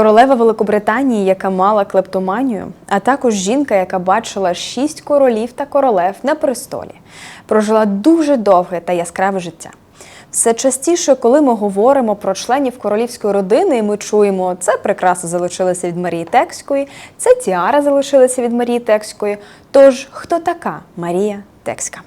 Королева Великобританії, яка мала клептоманію, а також жінка, яка бачила шість королів та королев на престолі, прожила дуже довге та яскраве життя. Все частіше, коли ми говоримо про членів королівської родини, ми чуємо, це прикраси залишилися від Марії Текської, це тіара залишилася від Марії Текської. Тож, хто така Марія Текська?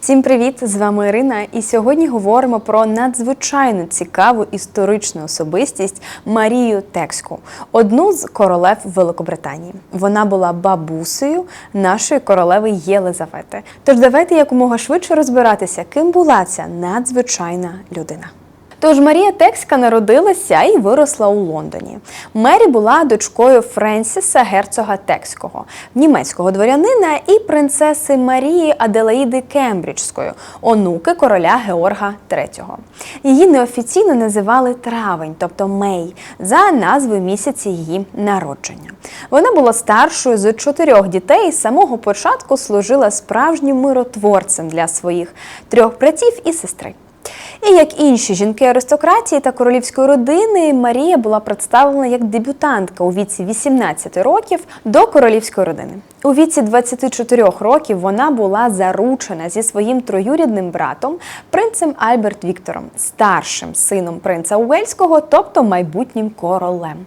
Всім привіт! З вами Ірина, і сьогодні говоримо про надзвичайно цікаву історичну особистість Марію Текську, одну з королев Великобританії. Вона була бабусею нашої королеви Єлизавети. Тож давайте якомога швидше розбиратися, ким була ця надзвичайна людина. Тож Марія Текська народилася і виросла у Лондоні. Мері була дочкою Френсіса герцога Текського, німецького дворянина і принцеси Марії Аделаїди Кембриджської, онуки короля Георга III. Її неофіційно називали травень, тобто Мей, за назвою місяці її народження. Вона була старшою з чотирьох дітей і з самого початку служила справжнім миротворцем для своїх трьох братів і сестри. І як інші жінки аристократії та королівської родини, Марія була представлена як дебютантка у віці 18 років до королівської родини. У віці 24 років вона була заручена зі своїм троюрідним братом, принцем Альберт Віктором, старшим сином принца Уельського, тобто майбутнім королем.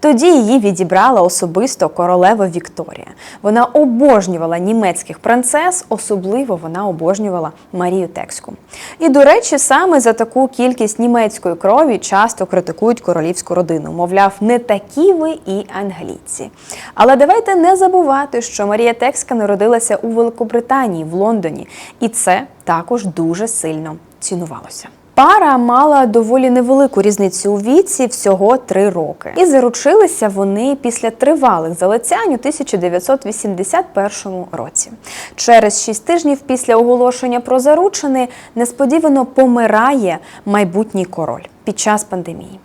Тоді її відібрала особисто королева Вікторія. Вона обожнювала німецьких принцес, особливо вона обожнювала Марію Текську. І, до речі, саме за таку кількість німецької крові часто критикують королівську родину. Мовляв, не такі ви і англійці. Але давайте не забувати, що Марія Текська народилася у Великобританії, в Лондоні, і це також дуже сильно цінувалося. Пара мала доволі невелику різницю у віці, всього три роки. І заручилися вони після тривалих залицянь у 1981 році. Через шість тижнів після оголошення про заручини несподівано помирає майбутній король під час пандемії.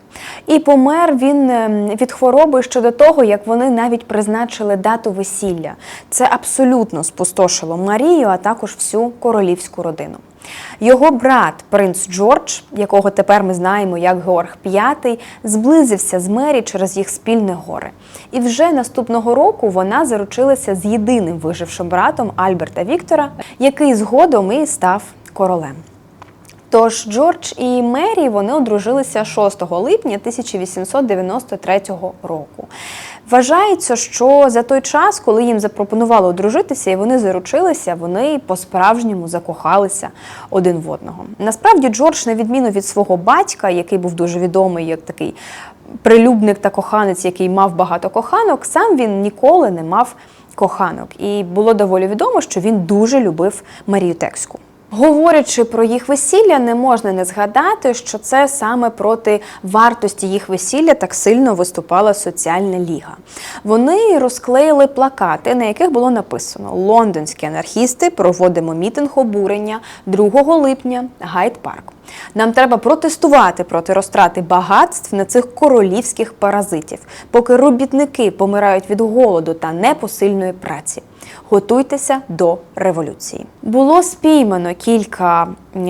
І помер він ем, від хвороби ще до того, як вони навіть призначили дату весілля. Це абсолютно спустошило Марію, а також всю королівську родину. Його брат, принц Джордж, якого тепер ми знаємо як Георг V, зблизився з Мері через їх спільне горе. І вже наступного року вона заручилася з єдиним вижившим братом Альберта Віктора, який згодом і став королем. Тож Джордж і Мері вони одружилися 6 липня 1893 року. Вважається, що за той час, коли їм запропонували одружитися і вони заручилися, вони по-справжньому закохалися один в одного. Насправді, Джордж, на відміну від свого батька, який був дуже відомий як такий прилюбник та коханець, який мав багато коханок, сам він ніколи не мав коханок. І було доволі відомо, що він дуже любив Марію Текську. Говорячи про їх весілля, не можна не згадати, що це саме проти вартості їх весілля так сильно виступала соціальна ліга. Вони розклеїли плакати, на яких було написано Лондонські анархісти проводимо мітинг обурення 2 липня Гайд Парк. Нам треба протестувати проти розтрати багатств на цих королівських паразитів, поки робітники помирають від голоду та непосильної праці. Готуйтеся до революції. Було спіймано кілька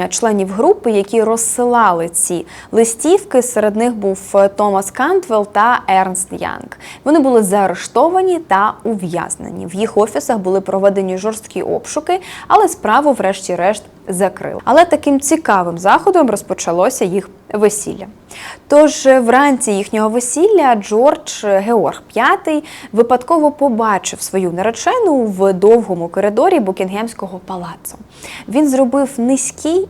членів групи, які розсилали ці листівки. Серед них був е, Томас Кантвелл та Ернст Янг. Вони були заарештовані та ув'язнені. В їх офісах були проведені жорсткі обшуки, але справу, врешті-решт, закрили. Але таким цікавим заходом розпочалося їх весілля. Тож е, вранці їхнього весілля Джордж Георг V випадково побачив свою наречену в довгому коридорі Букінгемського палацу. Він зробив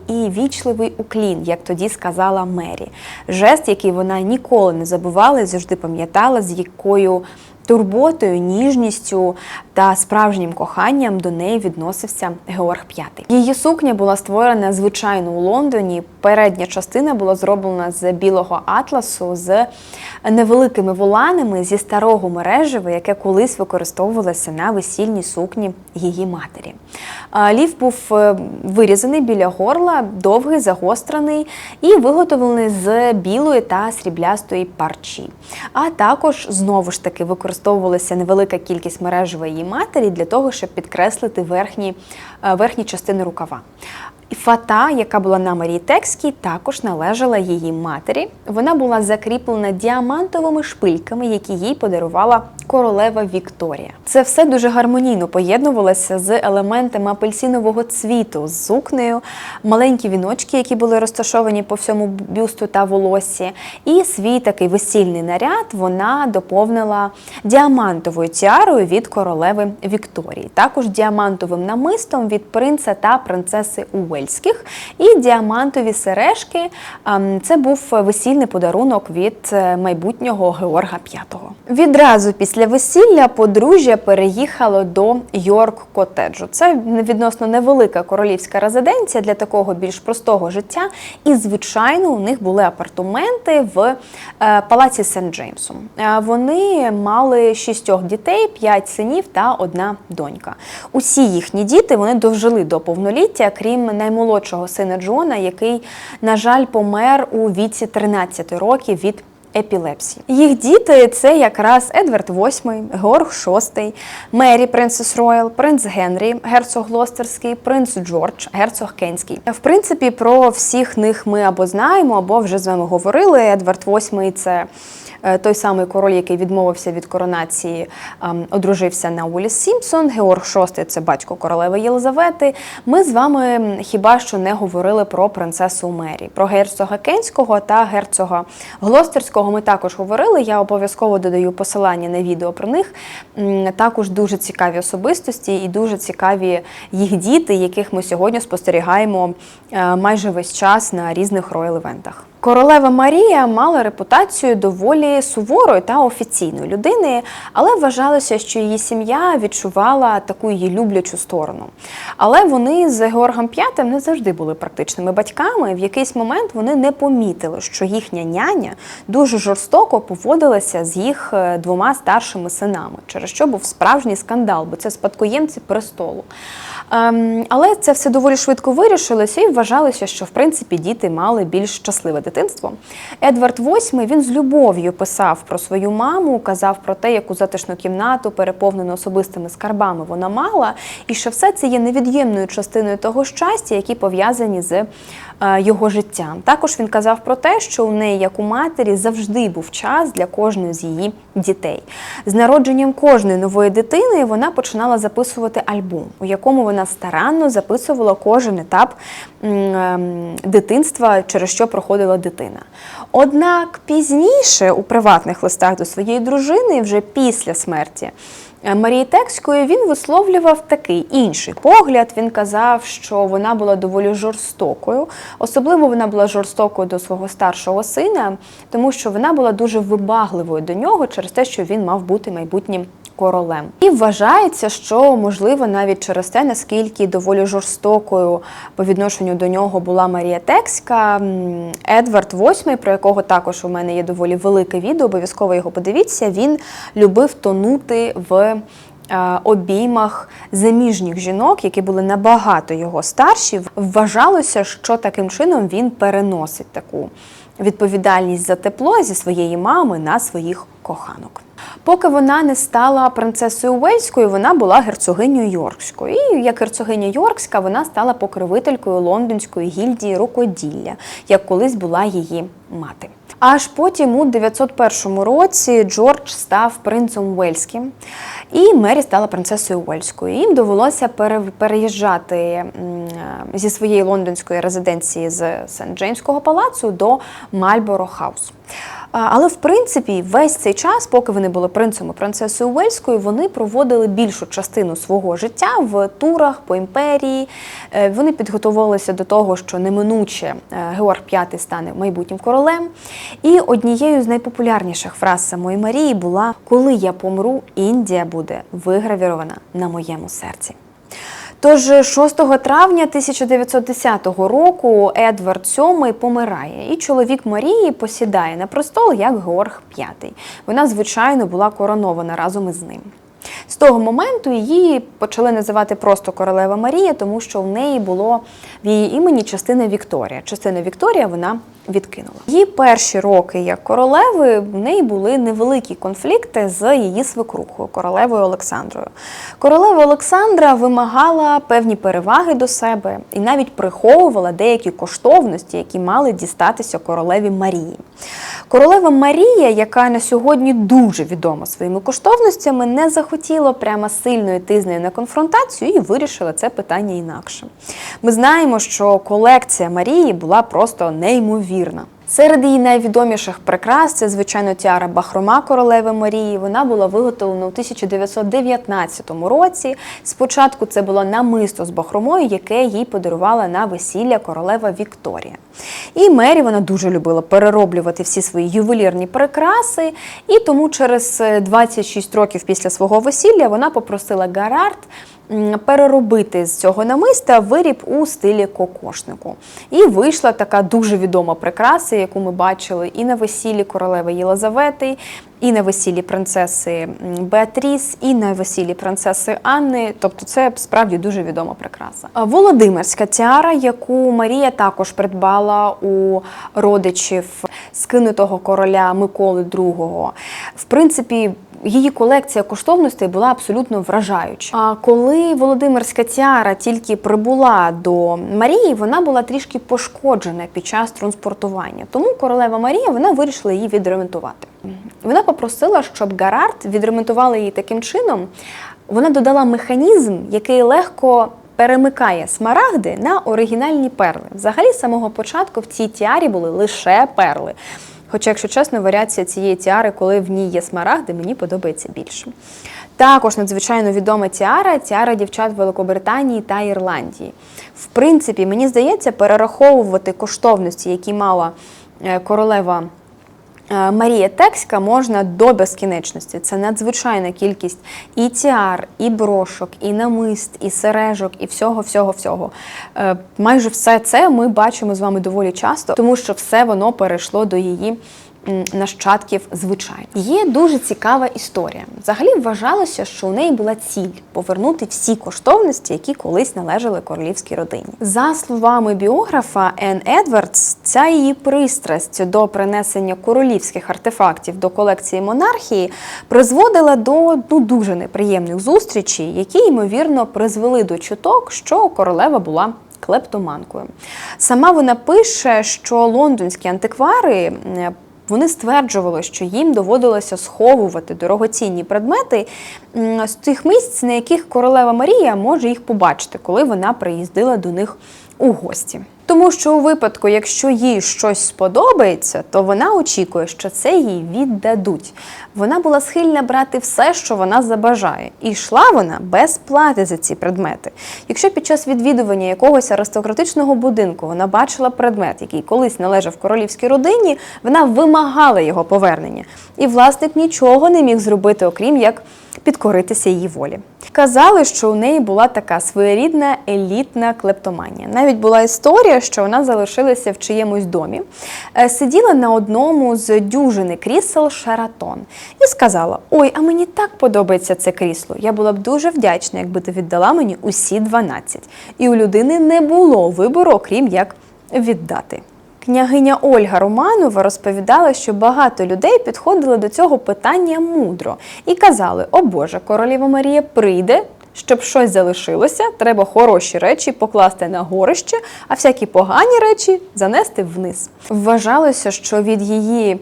і вічливий уклін, як тоді сказала Мері. Жест, який вона ніколи не забувала і завжди пам'ятала, з якою турботою, ніжністю та справжнім коханням до неї відносився Георг V. Її сукня була створена звичайно у Лондоні. Передня частина була зроблена з білого атласу з невеликими воланами зі старого мережева, яке колись використовувалося на весільній сукні її матері. Лів був е, вирізаний біля горла, довгий, загострений і виготовлений з білої та сріблястої парчі. А також знову ж таки використовувалася невелика кількість мережева її матері для того, щоб підкреслити верхні, е, верхні частини рукава. І фата, яка була на Марії Текській, також належала її матері. Вона була закріплена діамантовими шпильками, які їй подарувала королева Вікторія. Це все дуже гармонійно поєднувалося з елементами апельсинового цвіту, з сукнею, маленькі віночки, які були розташовані по всьому бюсту та волосі. І свій такий весільний наряд вона доповнила діамантовою тіарою від королеви Вікторії, також діамантовим намистом від принца та принцеси Уельських, і діамантові сережки. ем, Це був весільний подарунок від е, майбутнього Георга V. Відразу після весілля подружжя переїхало до Йорк Котеджу. Це відносно невелика королівська резиденція для такого більш простого життя. І, звичайно, у них були апартаменти в е, палаці Сент Джеймсу. Е, Вони мали шістьох дітей, п'ять синів та одна донька. Усі їхні діти вони дожили до повноліття, крім наймолодшого сина Джона, який, на жаль, помер у віці 13 років від епілепсії. Їх діти це якраз Едвард VIII, Георг VI, Мері, принцес Роял, принц Генрі, герцог Глостерський, принц Джордж, герцог Кенський. В принципі, про всіх них ми або знаємо, або вже з вами говорили. Едвард VIII – це той самий король, який відмовився від коронації, ем, одружився на Уіліс Сімпсон. Георг VI – це батько королеви Єлизавети. Ми з вами хіба що не говорили про принцесу Мері, про герцога Кенського та герцога Глостерського. Ми також говорили. Я обов'язково додаю посилання на відео про них. Також дуже цікаві особистості і дуже цікаві їх діти, яких ми сьогодні спостерігаємо е, майже весь час на різних роял-івентах. Королева Марія мала репутацію доволі суворої та офіційної людини, але вважалося, що її сім'я відчувала таку її люблячу сторону. Але вони з Георгом V не завжди були практичними батьками. В якийсь момент вони не помітили, що їхня няня дуже жорстоко поводилася з їх е, двома старшими синами, через що був справжній скандал, бо це спадкоємці престолу. Ем, але це все доволі швидко вирішилося і вважалося, що в принципі діти мали більш щасливе дитинство. Едвард VIII, він з любов'ю писав про свою маму, казав про те, яку затишну кімнату, переповнену особистими скарбами вона мала, і що все це є невід'ємною частиною того щастя, які пов'язані з його життям. Також він казав про те, що у неї, як у матері, завжди був час для кожної з її дітей. З народженням кожної нової дитини вона починала записувати альбом, у якому вона старанно записувала кожен етап ем, дитинства, через що проходила дитина. Однак пізніше у приватних листах до своєї дружини, вже після смерті. Е, Марії Текської він висловлював такий інший погляд. Він казав, що вона була доволі жорстокою. Особливо вона була жорстокою до свого старшого сина, тому що вона була дуже вибагливою до нього через те, що він мав бути майбутнім королем. І вважається, що можливо навіть через те, наскільки доволі жорстокою по відношенню до нього була Марія Текська, Едвард VIII, про якого також у мене є доволі велике відео, обов'язково його подивіться. Він любив тонути в. е, Обіймах заміжніх жінок, які були набагато його старші, вважалося, що таким чином він переносить таку відповідальність за тепло зі своєї мами на своїх коханок. Поки вона не стала принцесою Уельською, вона була герцогинею Йоркською. І як герцогиня Йоркська, вона стала покровителькою лондонської гільдії рукоділля, як колись була її мати. Аж потім, у 901 році, Джордж став принцем Уельським, і Мері стала принцесою Уельською. Їм довелося пере- переїжджати зі своєї лондонської резиденції з Сент-Джеймського палацу до Мальборо Хаус. Але в принципі весь цей час, поки вони були принцем і принцесою Уельською, вони проводили більшу частину свого життя в турах по імперії. Е, Вони підготувалися до того, що неминуче е, Георг V стане майбутнім королем. І однією з найпопулярніших фраз самої Марії була: Коли я помру, Індія буде вигравірована на моєму серці. Тож 6 травня 1910 року Едвард VII помирає, і чоловік Марії посідає на престол як Георг V. Вона, звичайно, була коронована разом із ним. З того моменту її почали називати просто королева Марія, тому що в неї було в її імені частина Вікторія. Частину Вікторія вона відкинула. Її перші роки як королеви в неї були невеликі конфлікти з її свекрухою, королевою Олександрою. Королева Олександра вимагала певні переваги до себе і навіть приховувала деякі коштовності, які мали дістатися королеві Марії. Королева Марія, яка на сьогодні дуже відома своїми коштовностями, не захотіла прямо сильно йти з нею на конфронтацію і вирішила це питання інакше. Ми знаємо, що колекція Марії була просто неймовірна. Серед її найвідоміших прикрас це, звичайно, тіара Бахрома королеви Марії. Вона була виготовлена у 1919 році. Спочатку це було намисто з бахромою, яке їй подарувала на весілля королева Вікторія. І Мері вона дуже любила перероблювати всі свої ювелірні прикраси, і тому через е, 26 років після свого весілля вона попросила Гарард переробити з цього намиста виріб у стилі кокошнику. І вийшла така дуже відома прикраса, яку ми бачили і на весіллі королеви Єлизавети, і на весіллі принцеси Беатріс, і на весіллі принцеси Анни. Тобто це справді дуже відома прикраса. Володимирська тіара, яку Марія також придбала у родичів скинутого короля Миколи II. В принципі, Її колекція коштовностей була абсолютно вражаюча. А коли Володимирська тіара тільки прибула до Марії, вона була трішки пошкоджена під час транспортування. Тому королева Марія вона вирішила її відремонтувати. Вона попросила, щоб Гарард відремонтували її таким чином. Вона додала механізм, який легко перемикає смарагди на оригінальні перли. Взагалі, з самого початку в цій тіарі були лише перли. Хоча, якщо чесно, варіація цієї тіари, коли в ній є смарагди, мені подобається більше. Також надзвичайно відома тіара тіара дівчат Великобританії та Ірландії. В принципі, мені здається, перераховувати коштовності, які мала е, королева. Е, Марія Текська можна до безкінечності. Це надзвичайна кількість і тіар, і брошок, і намист, і сережок, і всього, всього, всього. Е, Майже все це ми бачимо з вами доволі часто, тому що все воно перейшло до її нащадків звичайно. Є дуже цікава історія. Взагалі вважалося, що у неї була ціль повернути всі коштовності, які колись належали королівській родині. За словами біографа Ен Едвардс, ця її пристрасть до принесення королівських артефактів до колекції монархії призводила до ну, дуже неприємних зустрічей, які ймовірно призвели до чуток, що королева була клептоманкою. Сама вона пише, що лондонські антиквари. Вони стверджували, що їм доводилося сховувати дорогоцінні предмети з тих місць, на яких королева Марія може їх побачити, коли вона приїздила до них у гості. Тому що у випадку, якщо їй щось сподобається, то вона очікує, що це їй віддадуть. Вона була схильна брати все, що вона забажає, і йшла вона без плати за ці предмети. Якщо під час відвідування якогось аристократичного будинку вона бачила предмет, який колись належав королівській родині, вона вимагала його повернення. І власник нічого не міг зробити, окрім як підкоритися її волі. Казали, що у неї була така своєрідна елітна клептоманія. Навіть була історія, що вона залишилася в чиємусь домі, е, сиділа на одному з дюжини крісел Шаратон і сказала: Ой, а мені так подобається це крісло. Я була б дуже вдячна, якби ти віддала мені усі 12. І у людини не було вибору, окрім як віддати. Княгиня Ольга Романова розповідала, що багато людей підходили до цього питання мудро і казали: О Боже, королева Марія прийде. Щоб щось залишилося, треба хороші речі покласти на горище, а всякі погані речі занести вниз. Вважалося, що від її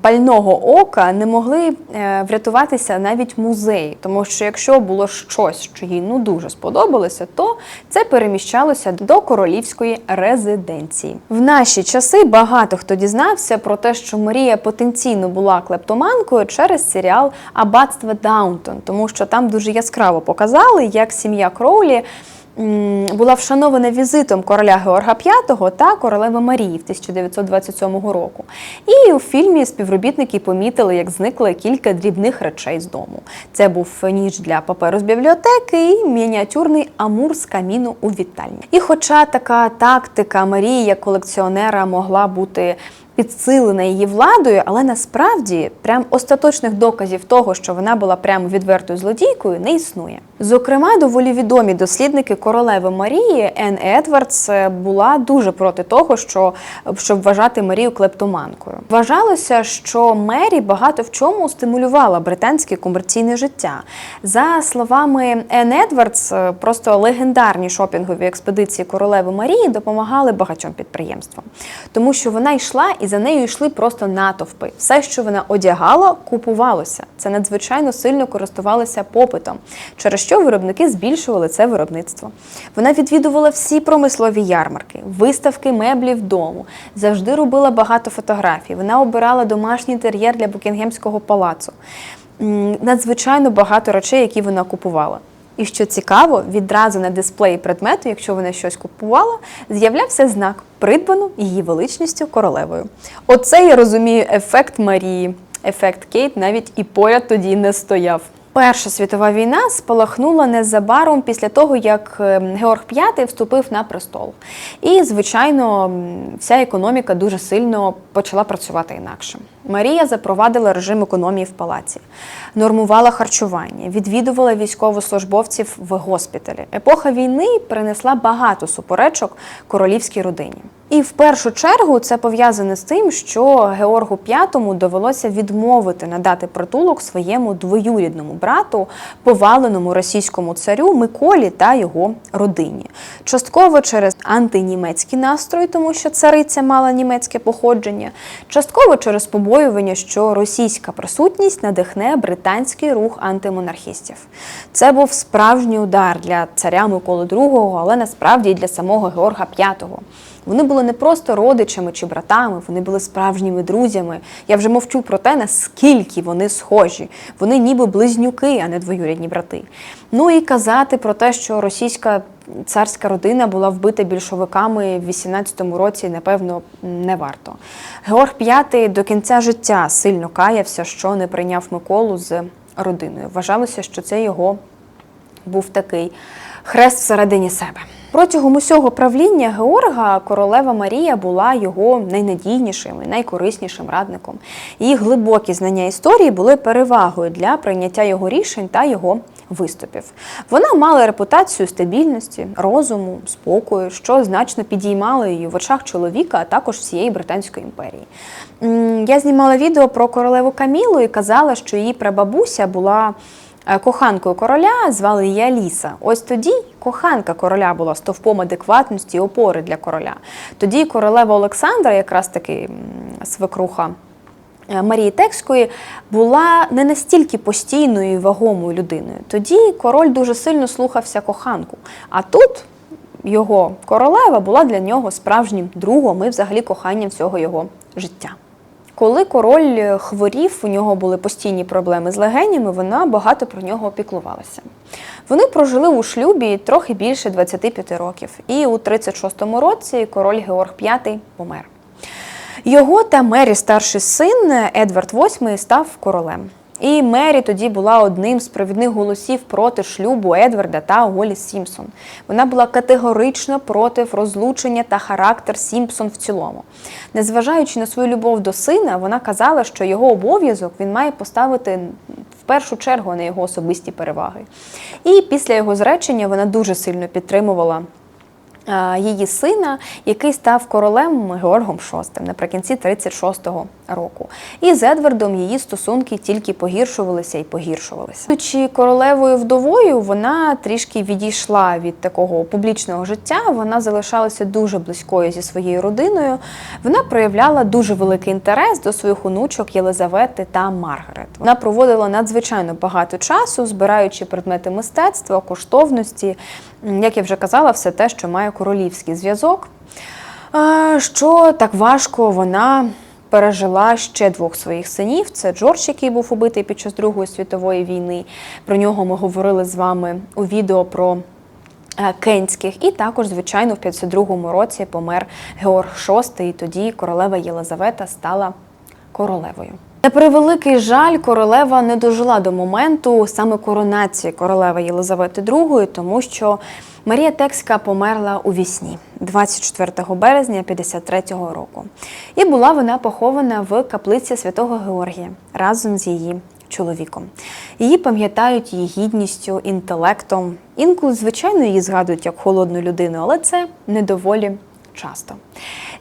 пального ока не могли е, врятуватися навіть музеї, тому що якщо було щось, що їй ну дуже сподобалося, то це переміщалося до королівської резиденції. В наші часи багато хто дізнався про те, що Марія потенційно була клептоманкою через серіал Аббатство Даунтон, тому що там дуже яскраво показали, як сім'я Кроулі була вшанована візитом короля Георга V та королеви Марії в 1927 року. І у фільмі співробітники помітили, як зникли кілька дрібних речей з дому. Це був ніж для паперу з бібліотеки і мініатюрний амур з каміну у вітальні. І хоча така тактика Марії як колекціонера могла бути підсилена її владою, але насправді прям остаточних доказів того, що вона була прямо відвертою злодійкою, не існує. Зокрема, доволі відомі дослідники королеви Марії Ен Едвардс е, була дуже проти того, що щоб вважати Марію клептоманкою. Вважалося, що Мері багато в чому стимулювала британське комерційне життя. За словами Ен Едвардс, е, просто легендарні шопінгові експедиції королеви Марії допомагали багатьом підприємствам, тому що вона йшла і за нею йшли просто натовпи. Все, що вона одягала, купувалося. Це надзвичайно сильно користувалося попитом, через що виробники збільшували це виробництво. Вона відвідувала всі промислові ярмарки, виставки меблів дому, завжди робила багато фотографій. Вона обирала домашній інтер'єр для Букінгемського палацу. Надзвичайно багато речей, які вона купувала. І що цікаво, відразу на дисплеї предмету, якщо вона щось купувала, з'являвся знак придбано її величністю королевою. Оце я розумію ефект Марії. Ефект Кейт навіть і поряд тоді не стояв. Перша світова війна спалахнула незабаром після того, як е, Георг V вступив на престол. І, звичайно, вся економіка дуже сильно почала працювати інакше. Марія запровадила режим економії в палаці, нормувала харчування, відвідувала військовослужбовців в госпіталі. Епоха війни принесла багато суперечок королівській родині. І в першу чергу це пов'язане з тим, що Георгу V довелося відмовити надати притулок своєму двоюрідному брату, поваленому російському царю Миколі та його родині. Частково через антинімецькі настрої, тому що цариця мала німецьке походження, частково через побоювання, що російська присутність надихне британський рух антимонархістів. Це був справжній удар для царя Миколи II, але насправді для самого Георга V. Вони були не просто родичами чи братами, вони були справжніми друзями. Я вже мовчу про те, наскільки вони схожі. Вони ніби близнюки, а не двоюрідні брати. Ну і казати про те, що російська царська родина була вбита більшовиками в 18-му році, напевно, не варто. Георг V до кінця життя сильно каявся, що не прийняв Миколу з родиною. Вважалося, що це його був такий хрест всередині себе. Протягом усього правління Георга королева Марія була його найнадійнішим і найкориснішим радником. Її глибокі знання історії були перевагою для прийняття його рішень та його виступів. Вона мала репутацію стабільності, розуму, спокою, що значно підіймало її в очах чоловіка, а також всієї Британської імперії. Я знімала відео про королеву Камілу і казала, що її прабабуся була коханкою короля, звали її Аліса. Ось тоді коханка короля була стовпом адекватності і опори для короля. Тоді королева Олександра, якраз таки свекруха. е, Марії Текської була не настільки постійною і вагомою людиною. Тоді король дуже сильно слухався коханку. А тут його королева була для нього справжнім другом і взагалі коханням всього його життя. Коли король е, хворів, у нього були постійні проблеми з легенями, вона багато про нього опіклувалася. Вони прожили у шлюбі трохи більше 25 років, і у 36-му році король Георг V помер. Його та Мері старший син Едвард VIII став королем. І Мері тоді була одним з провідних голосів проти шлюбу Едварда та Олі Сімпсон. Вона була категорично проти розлучення та характер Сімпсон в цілому. Незважаючи на свою любов до сина, вона казала, що його обов'язок він має поставити в першу чергу на його особисті переваги. І після його зречення вона дуже сильно підтримувала її сина, який став королем Георгом VI наприкінці 36-го року. І з Едвардом її стосунки тільки погіршувалися і погіршувалися. Будучи королевою вдовою, вона трішки відійшла від такого публічного життя. Вона залишалася дуже близькою зі своєю родиною. Вона проявляла дуже великий інтерес до своїх онучок Єлизавети та Маргарет. Вона проводила надзвичайно багато часу, збираючи предмети мистецтва, коштовності, як я вже казала, все те, що має королівський зв'язок. Що так важко вона пережила ще двох своїх синів. Це Джордж, який був убитий під час Другої світової війни. Про нього ми говорили з вами у відео про е, Кенських. І також, звичайно, в 52-му році помер Георг VI, і тоді королева Єлизавета стала королевою. На превеликий жаль, королева не дожила до моменту саме коронації королеви Єлизавети II, тому що Марія Текська померла у вісні 24 березня 53-го року. І була вона похована в каплиці святого Георгія разом з її чоловіком. Її пам'ятають її гідністю, інтелектом. Інколи, звичайно, її згадують як холодну людину, але це недоволі часто.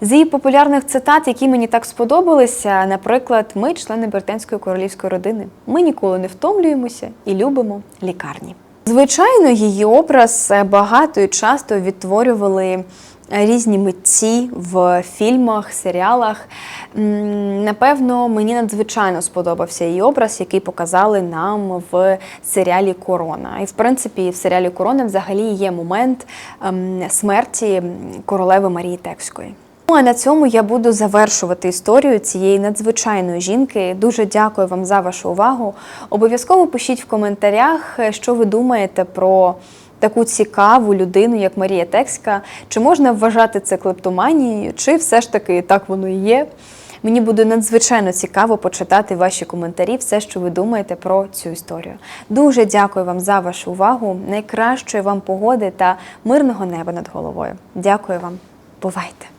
З її популярних цитат, які мені так сподобалися, наприклад, ми, члени британської королівської родини, ми ніколи не втомлюємося і любимо лікарні. Звичайно, її образ е, багато і часто відтворювали різні митці в фільмах, серіалах. Напевно, мені надзвичайно сподобався її образ, який показали нам в серіалі Корона. І в принципі, в серіалі Корона взагалі є момент ем, смерті королеви Марії Текської. Ну а на цьому я буду завершувати історію цієї надзвичайної жінки. Дуже дякую вам за вашу увагу. Обов'язково пишіть в коментарях, що ви думаєте про таку цікаву людину, як Марія Текська. Чи можна вважати це клептоманією, чи все ж таки так воно і є. Мені буде надзвичайно цікаво почитати ваші коментарі, все, що ви думаєте про цю історію. Дуже дякую вам за вашу увагу. Найкращої вам погоди та мирного неба над головою. Дякую вам. Бувайте!